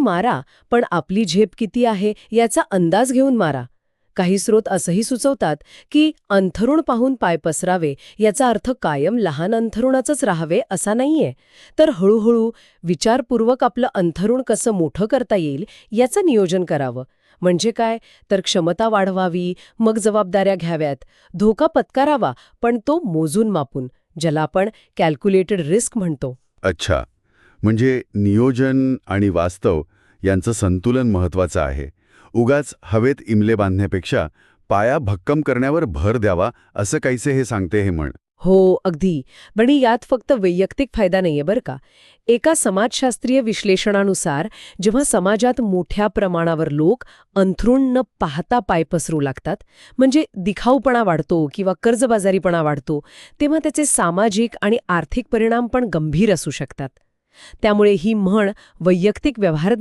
मारा पण आपली झेप किती आहे याचा अंदाज घेऊन मारा. काही स्रोत असंही सुचवतात की अंथरुण पाहून पाय पसरावे याचा अर्थ कायम लहान अंथरुणाचंच राहावे असा नाहीये. तर हळूहळू विचारपूर्वक आपलं अंथरुण कसं मोठं करता येईल याचं नियोजन करावं. म्हणजे काय? तर क्षमता वाढवावी मग जबाबदाऱ्या घ्याव्यात. धोका पत्करावा पण तो मोजून मापून ज्याला आपण कॅल्क्युलेटेड रिस्क म्हणतो. अच्छा. म्हणजे नियोजन आणि वास्तव यांचं संतुलन महत्वाचं आहे. उगाच हवेत इमले बांधण्यापेक्षा पाया भक्कम करण्यावर भर द्यावा असं काहीसे हे सांगते हे म्हण. हो अगदी. पण यात फक्त वैयक्तिक फायदा नाहीये बरं का. एका समाजशास्त्रीय विश्लेषणानुसार जेव्हा समाजात मोठ्या प्रमाणावर लोक अंथरूण न पाहता पाय पसरू लागतात म्हणजे दिखाऊपणा वाढतो किंवा कर्जबाजारीपणा वाढतो तेव्हा त्याचे सामाजिक आणि आर्थिक परिणाम पण गंभीर असू शकतात. त्यामुळे ही म्हण वैयक्तिक व्यवहार